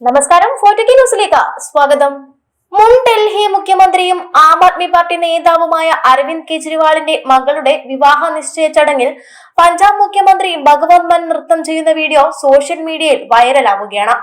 നമസ്കാരം ഫോർട്ടിക്കി ന്യൂസിലേക്ക് സ്വാഗതം. മുൻ ഡൽഹി മുഖ്യമന്ത്രിയും ആം ആദ്മി പാർട്ടി നേതാവുമായ അരവിന്ദ് കെജ്രിവാളിന്റെ മകളുടെ വിവാഹ നിശ്ചയ ചടങ്ങിൽ പഞ്ചാബ് മുഖ്യമന്ത്രി ഭഗവത് മാൻ നൃത്തം ചെയ്യുന്ന വീഡിയോ സോഷ്യൽ മീഡിയയിൽ വൈറലാവുകയാണ്.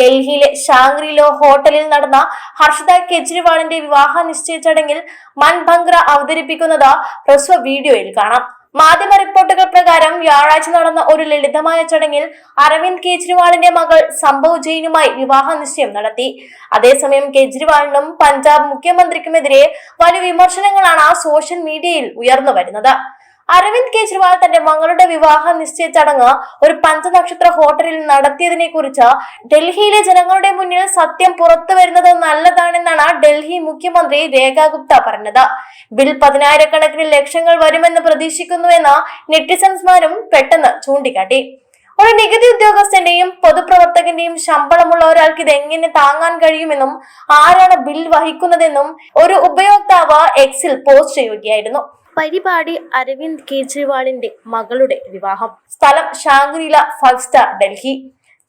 ഡൽഹിയിലെ ഷാങ്രിലോ ഹോട്ടലിൽ നടന്ന ഹർഷിത കെജ്രിവാളിന്റെ വിവാഹ നിശ്ചയ ചടങ്ങിൽ മൻ ഭംഗ്ര അവതരിപ്പിക്കുന്നത് ഹ്രസ്വ വീഡിയോയിൽ കാണാം. മാധ്യമ റിപ്പോർട്ടുകൾ പ്രകാരം വ്യാഴാഴ്ച നടന്ന ഒരു ലളിതമായ ചടങ്ങിൽ അരവിന്ദ് കെജ്രിവാളിന്റെ മകൾ സംഭവ് ജെയിനുമായി വിവാഹ നിശ്ചയം നടത്തി. അതേസമയം കെജ്രിവാളിനും പഞ്ചാബ് മുഖ്യമന്ത്രിക്കുമെതിരെ വലിയ വിമർശനങ്ങളാണ് സോഷ്യൽ മീഡിയയിൽ ഉയർന്നു വരുന്നത്. അരവിന്ദ് കെജ്രിവാൾ തന്റെ മകളുടെ വിവാഹ നിശ്ചയ ചടങ്ങ് ഒരു പഞ്ചനക്ഷത്ര ഹോട്ടലിൽ നടത്തിയതിനെ കുറിച്ച് ഡൽഹിയിലെ ജനങ്ങളുടെ മുന്നിൽ സത്യം പുറത്തു വരുന്നത് നല്ലതാണെന്നാണ് ഡൽഹി മുഖ്യമന്ത്രി രേഖ ഗുപ്ത പറഞ്ഞത്. ബിൽ പതിനായിരക്കണക്കിന് ലക്ഷങ്ങൾ വരുമെന്ന് പ്രതീക്ഷിക്കുന്നുവെന്ന് നെറ്റിസൺസ്മാരും പെട്ടെന്ന് ചൂണ്ടിക്കാട്ടി. ഒരു നികുതി ഉദ്യോഗസ്ഥന്റെയും പൊതുപ്രവർത്തകന്റെയും ശമ്പളമുള്ള ഒരാൾക്ക് ഇത് എങ്ങനെ താങ്ങാൻ കഴിയുമെന്നും ആരാണ് ബിൽ വഹിക്കുന്നതെന്നും ഒരു ഉപയോക്താവ് എക്സിൽ പോസ്റ്റ് ചെയ്യുകയായിരുന്നു. പരിപാടി അരവിന്ദ് കെജ്രിവാളിന്റെ മകളുടെ വിവാഹം. സ്ഥലം ഷാങ്ഗ്രീല ഫൈവ് സ്റ്റാർ ഡൽഹി.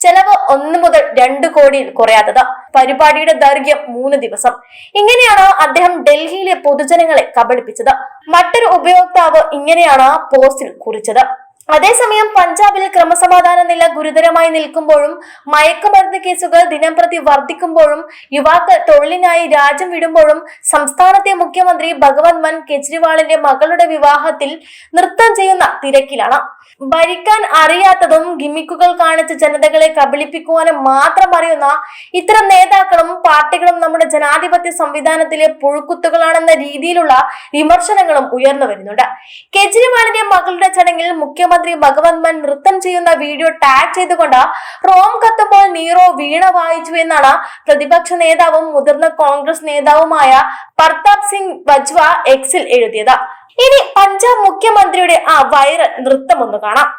ചെലവ് ഒന്ന് മുതൽ രണ്ട് കോടിയിൽ കുറയാത്തത്. പരിപാടിയുടെ ദൈർഘ്യം മൂന്ന് ദിവസം. ഇങ്ങനെയാണ് അദ്ദേഹം ഡൽഹിയിലെ പൊതുജനങ്ങളെ കബളിപ്പിച്ചത്. മറ്റൊരു ഉപയോക്താവ് ഇങ്ങനെയാണ് പോസ്റ്റിൽ കുറിച്ചത്. അതേസമയം പഞ്ചാബിൽ ക്രമസമാധാന നില ഗുരുതരമായി നിൽക്കുമ്പോഴും മയക്കുമരുന്ന് കേസുകൾ ദിനംപ്രതി വർദ്ധിക്കുമ്പോഴും യുവാക്കൾ തൊഴിലിനായി രാജ്യം വിടുമ്പോഴും സംസ്ഥാനത്തെ മുഖ്യമന്ത്രി ഭഗവത് മാൻ കെജ്രിവാളിന്റെ മകളുടെ വിവാഹത്തിൽ നൃത്തം ചെയ്യുന്ന തിരക്കിലാണ്. ഭരിക്കാൻ അറിയാത്തതും ഗിമിക്കുകൾ കാണിച്ച് ജനതകളെ കബളിപ്പിക്കുവാനും മാത്രം അറിയുന്ന ഇത്തരം നേതാക്കളും പാർട്ടികളും നമ്മുടെ ജനാധിപത്യ സംവിധാനത്തിലെ പുഴുക്കുത്തുകളാണെന്ന രീതിയിലുള്ള വിമർശനങ്ങളും ഉയർന്നു വരുന്നുണ്ട്. കെജ്രിവാളിന്റെ മകളുടെ ചടങ്ങിൽ മുഖ്യമന്ത്രി ഭഗവത് മാൻ നൃത്തം ചെയ്യുന്ന വീഡിയോ ടാഗ് ചെയ്തുകൊണ്ട് റോം കത്തുമ്പോൾ നീറോ വീണ വായിച്ചു എന്നാണ് പ്രതിപക്ഷ നേതാവും മുതിർന്ന കോൺഗ്രസ് നേതാവുമായ പ്രതാപ് സിംഗ് ബജ്വ എക്സിൽ എഴുതിയത്. ഇനി പഞ്ചാബ് മുഖ്യമന്ത്രിയുടെ ആ വൈറൽ നൃത്തം ഒന്ന് കാണാം.